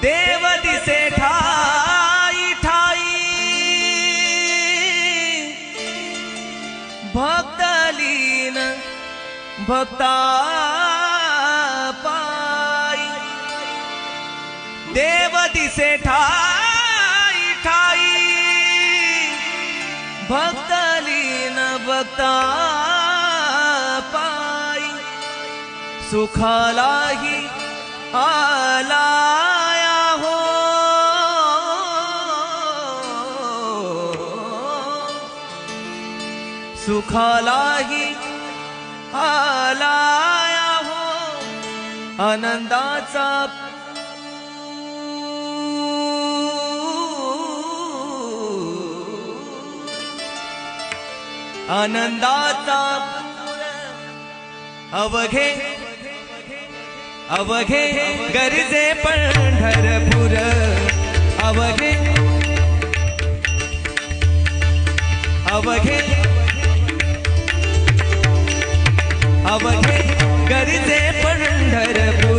देव दिसे ठाई ठाई। भक्तलीन भक्ता पाई। देव दिसे ठाई ठाई। भक्तलीन भक्ता पाई। सुखालाही आ सुखालाही आलाया हो आनंदाचा आनंदाचा अवघे अवघे गरजे पंढरपूर अवघे अवघे धरम्